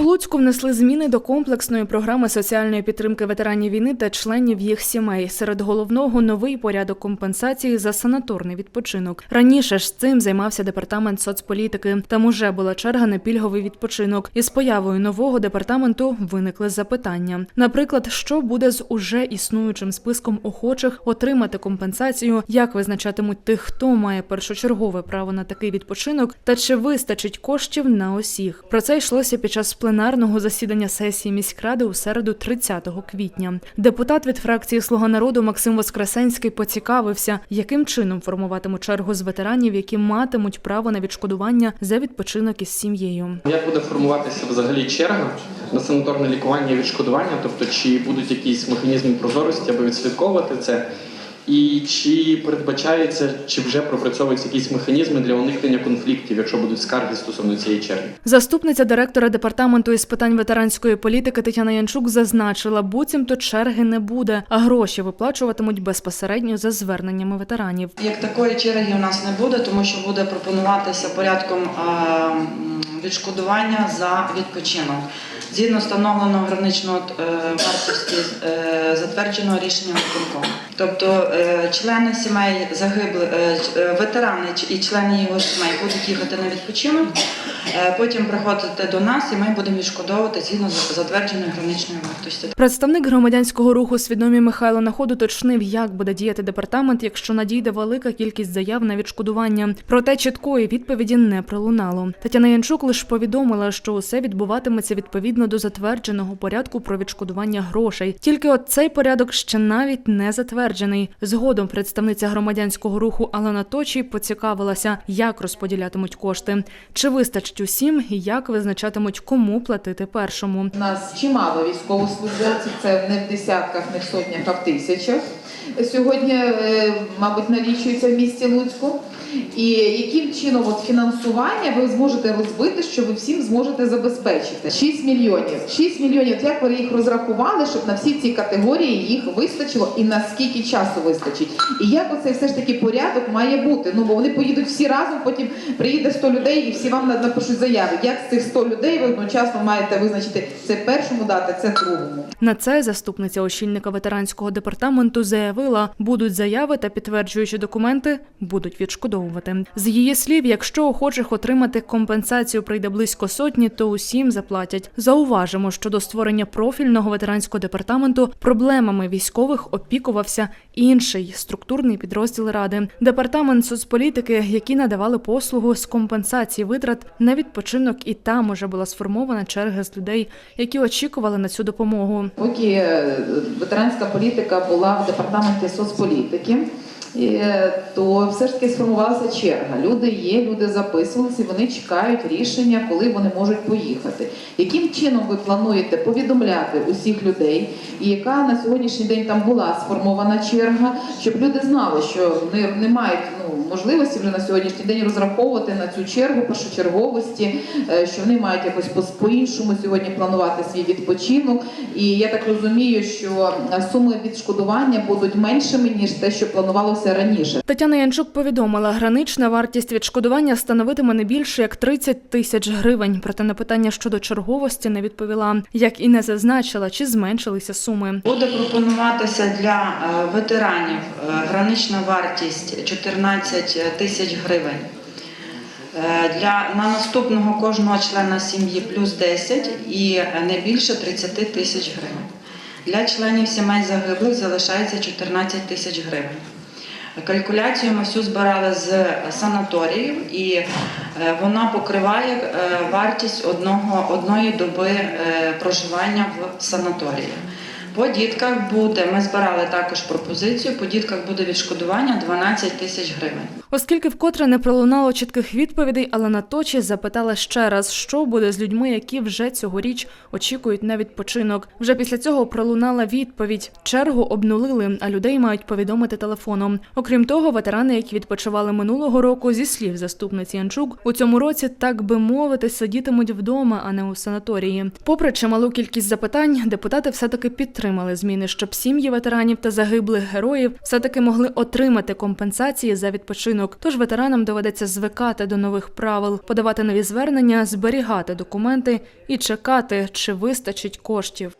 У Луцьку внесли зміни до комплексної програми соціальної підтримки ветеранів війни та членів їх сімей. Серед головного новий порядок компенсації за санаторний відпочинок. Раніше ж цим займався департамент соцполітики. Там уже була черга на пільговий відпочинок. Із появою нового департаменту виникли запитання. Наприклад, що буде з уже існуючим списком охочих отримати компенсацію, як визначатимуть тих, хто має першочергове право на такий відпочинок, та чи вистачить коштів на усіх. Про це йшлося під час пленарного засідання сесії міськради у середу 30 квітня. Депутат від фракції Слуга народу Максим Воскресенський поцікавився, яким чином формуватимуть чергу з ветеранів, які матимуть право на відшкодування за відпочинок із сім'єю. Як буде формуватися взагалі черга на санаторне лікування і відшкодування? Тобто, чи будуть якісь механізми прозорості, аби відслідковувати це? І чи передбачається, чи вже пропрацьовуються якісь механізми для уникнення конфліктів, якщо будуть скарги стосовно цієї черги? Заступниця директора департаменту із питань ветеранської політики Тетяна Янчук зазначила, буцімто черги не буде, а гроші виплачуватимуть безпосередньо за зверненнями ветеранів. Як такої черги у нас не буде, тому що буде пропонуватися порядком відшкодування за відпочинок. Згідно встановленого граничного е, вартості е, затвердженого рішенням виконкому. Тобто е, члени сімей загиблих, е, е, ветерани і члени його сімей будуть їхати на відпочинок, потім приходити до нас, і ми будемо відшкодовувати згідно з затвердженої граничної вартості. Представник громадянського руху свідомі Михайло Находу уточнив, як буде діяти департамент, якщо надійде велика кількість заяв на відшкодування. Проте чіткої відповіді не пролунало. Тетяна Янчук лише повідомила, що усе відбуватиметься відповідно до затвердженого порядку про відшкодування грошей. Тільки от цей порядок ще навіть не затверджений. Згодом представниця громадянського руху Алана Точій поцікавилася, як розподілятимуть кошти, чи вистачить усім і як визначатимуть, кому платити першому. У нас чимало військовослужбовців, це не в десятках, не в сотнях, а в тисячах. Сьогодні, е, мабуть, налічується в місті Луцьку. І яким чином от фінансування ви зможете розбити, що ви всім зможете забезпечити? 6 мільйонів. 6 мільйонів. Як ви їх розрахували, щоб на всі ці категорії їх вистачило і на скільки часу вистачить? І як оцей все ж таки порядок має бути? Ну бо вони поїдуть всі разом, потім приїде 100 людей і всі вам напишуть заяви. Як з цих 100 людей ви одночасно маєте визначити це першому дати, це другому? На це заступниця очільника ветеранського департаменту заявила, будуть заяви та підтверджуючі документи будуть відшкодовувати. З її слів, якщо охочих отримати компенсацію прийде близько сотні, то усім заплатять. Зауважимо, що до створення профільного ветеранського департаменту проблемами військових опікувався інший структурний підрозділ ради департамент соцполітики, які надавали послугу з компенсації витрат на відпочинок, і там уже була сформована черга з людей, які очікували на цю допомогу. Поки е, ветеранська політика була в департаменті соцполітики, то все ж таки сформувалася черга. Люди є, люди записувалися, вони чекають рішення, коли вони можуть поїхати. Яким чином ви плануєте повідомляти усіх людей, і яка на сьогоднішній день там була сформована черга, щоб люди знали, що вони не мають можливості вже на сьогоднішній день розраховувати на цю чергу першочерговості, е, що вони мають якось по- по-іншому сьогодні планувати свій відпочинок. І я так розумію, що е, суми відшкодування будуть меншими ніж те, що планувалося раніше. Тетяна Янчук повідомила, гранична вартість відшкодування становитиме не більше як 30 тисяч гривень. Проте на питання щодо черговості не відповіла, як і не зазначила, чи зменшилися суми. Буде пропонуватися для е, ветеранів гранична вартість 14 тисяч гривень. Е, Для на наступного кожного члена сім'ї плюс 10 і е, не більше 30 тисяч гривень. Для членів сімей загиблих залишається 14 тисяч гривень. Калькуляцію ми всю збирали з санаторіїв, і е, вона покриває е, вартість одного, одної доби е, проживання в санаторії. По дітках буде, ми збирали також пропозицію, по дітках буде відшкодування 12 тисяч гривень. Оскільки вкотре не пролунало чітких відповідей, Алена Точі запитала ще раз, що буде з людьми, які вже цьогоріч очікують на відпочинок. Вже після цього пролунала відповідь: чергу обнулили, а людей мають повідомити телефоном. Окрім того, ветерани, які відпочивали минулого року, зі слів заступниці Янчук, у цьому році, так би мовити, сидітимуть вдома, а не у санаторії. Попри чималу кількість запитань, депутати все таки підтримали підтримали зміни, щоб сім'ї ветеранів та загиблих героїв все-таки могли отримати компенсації за відпочинок. Тож ветеранам доведеться звикати до нових правил, подавати нові звернення, зберігати документи і чекати, чи вистачить коштів.